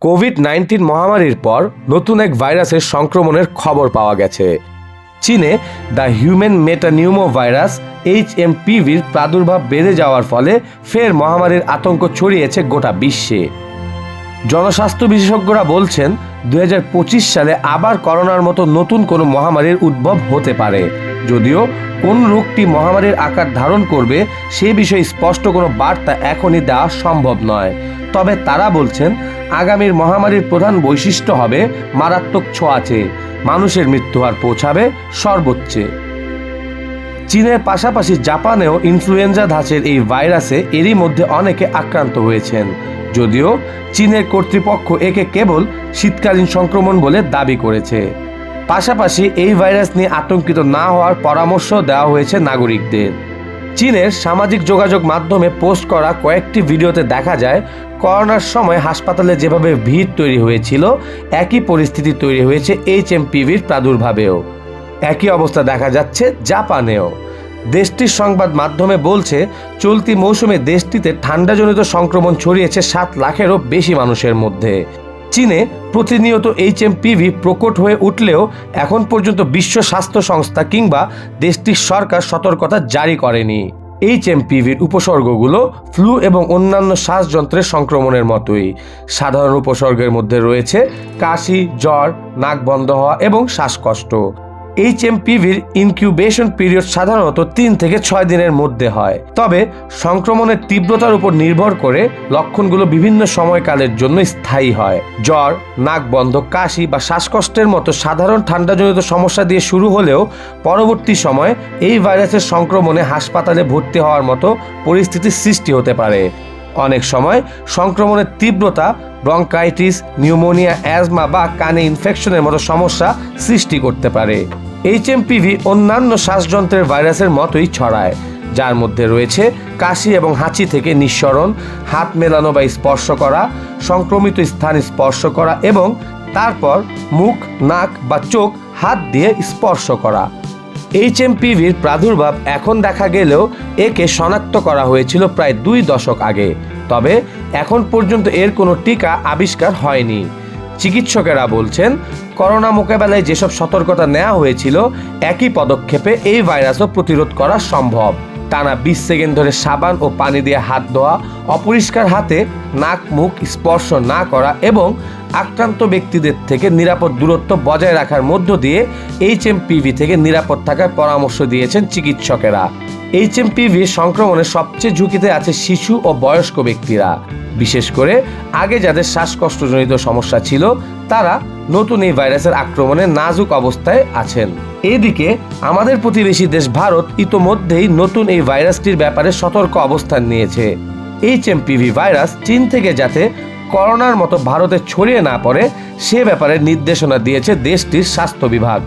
Covid nineteen মহামারীর পর নতুন এক ভাইরাসের সংক্রমণের খবর পাওয়া গেছে। চীনে the human metapneumovirus H M পিভির প্রাদুর্ভাব বেড়ে যাওয়ার ফলে ফের মহামারীর আতঙ্ক ছড়িয়েছে গোটা বিশ্বে। জনস্বাস্থ্য বিশেষজ্ঞরা বলছেন দু হাজার পঁচিশ সালে আবার করোনার মতো নতুন কোনো মহামারীর উদ্ভব হতে পারে। যদিও কোন রোগটি মহামারীর আকার ধারণ করবে সে বিষয়ে স্পষ্ট কোনো বার্তা এখনই দেওয়া সম্ভব নয়। তবে তারা বলছেন, আগামীর মহামারীর প্রধান বৈশিষ্ট্য হবে মারাত্মক ছোঁয়াচে মানুষের মৃত্যুহার পৌঁছাবে সর্বোচ্চে। চীনের পাশাপাশি জাপানেও ইনফ্লুয়েঞ্জা ধাঁচের এই ভাইরাসে এরই মধ্যে অনেকে আক্রান্ত হয়েছেন। যদিও চীনের কর্তৃপক্ষ একে কেবল শীতকালীন সংক্রমণ বলে দাবি করেছে। পাশাপাশি এই ভাইরাস নিয়ে আতঙ্কিত না হওয়ার পরামর্শ দেওয়া হয়েছে নাগরিকদের। চীনের সামাজিক যোগাযোগ মাধ্যমে পোস্ট করা কয়েকটি ভিডিওতে দেখা যায়, করোনার সময় হাসপাতালে যেভাবে ভিড় তৈরি হয়েছিল, একই পরিস্থিতি তৈরি হয়েছে এইচ এম পিভির প্রাদুর্ভাবেও। একই অবস্থা দেখা যাচ্ছে জাপানেও। দেশটির সংবাদ মাধ্যমে বলছে, চলতি মৌসুমে দেশটিতে ঠান্ডাজনিত সংক্রমণ ছড়িয়েছে সাত লাখেরও বেশি মানুষের মধ্যে। চীনে প্রতিনিয়ত এইচ এম পিভি প্রকট হয়ে উঠলেও এখন পর্যন্ত বিশ্ব স্বাস্থ্য সংস্থা কিংবা দেশটির সরকার সতর্কতা জারি করেনি। এইচ এম পিভির উপসর্গগুলো ফ্লু এবং অন্যান্য শ্বাসযন্ত্রের সংক্রমণের মতোই। সাধারণ উপসর্গের মধ্যে রয়েছে কাশি, জ্বর, নাক বন্ধ হওয়া এবং শ্বাসকষ্ট। এইচ এম পিভির ইনকিউবেশন পিরিয়ড সাধারণত তিন থেকে ছয় দিনের মধ্যে হয়। তবে সংক্রমণের তীব্রতার উপর নির্ভর করে লক্ষণগুলো বিভিন্ন সময়কালের জন্য স্থায়ী হয়। জ্বর, নাক বন্ধ, কাশি বা শ্বাসকষ্টের মতো সাধারণ ঠান্ডাজনিত সমস্যা দিয়ে শুরু হলেও পরবর্তী সময় এই ভাইরাসের সংক্রমণে হাসপাতালে ভর্তি হওয়ার মতো পরিস্থিতির সৃষ্টি হতে পারে। অনেক সময় সংক্রমণের তীব্রতা ব্রঙ্কাইটিস নিউমোনিয়া অ্যাজমা বা কানে ইনফেকশনের মতো সমস্যা সৃষ্টি করতে পারে। এইচ এইচএমপিভি অন্যান্য শ্বাসযন্ত্রের ভাইরাসের মতোই ছড়ায়, যার মধ্যে রয়েছে কাশি এবং হাঁচি থেকে নিঃসরণ, হাত মেলানো বা স্পর্শ করা, সংক্রমিত স্থান স্পর্শ করা এবং তারপর মুখ, নাক বা চোখ হাত দিয়ে স্পর্শ করা। এইচ এইচএমপিভির প্রাদুর্ভাব এখন দেখা গেলেও একে শনাক্ত করা হয়েছিল প্রায় দুই দশক আগে। তবে এখন পর্যন্ত এর কোনো টিকা আবিষ্কার হয়নি। চিকিৎসকেরা বলছেন, করোনা মোকাবেলায় যেসব সতর্কতা নেওয়া হয়েছিল, একই পদক্ষেপে এই ভাইরাসও প্রতিরোধ করা সম্ভব। টানা বিশ সেকেন্ড ধরে সাবান ও পানি দিয়ে হাত ধোয়া, অপরিষ্কার হাতে নাক, মুখ স্পর্শ না করা এবং আক্রান্ত ব্যক্তিদের থেকে নিরাপদ দূরত্ব বজায় রাখার মধ্য দিয়ে এইচএমপিভি থেকে নিরাপদ থাকার পরামর্শ দিয়েছেন চিকিৎসকেরা। এইচএমপিভি সংক্রমণের সবচেয়ে ঝুঁকিতে আছে শিশু ও বয়স্ক ব্যক্তিরা। বিশেষ করে আগে যাদের শ্বাসকষ্টজনিত সমস্যা ছিল, তারা নতুন এই ভাইরাসের আক্রমণে নাজুক অবস্থায় আছেন। এদিকে আমাদের প্রতিবেশী দেশ ভারত ইতোমধ্যেই নতুন এই ভাইরাসটির ব্যাপারে সতর্ক অবস্থান নিয়েছে। এইচএমপিভি ভাইরাস চীন থেকে যাতে করোনার মতো ভারতে ছড়িয়ে না পড়ে, সে ব্যাপারে নির্দেশনা দিয়েছে দেশটির স্বাস্থ্য বিভাগ।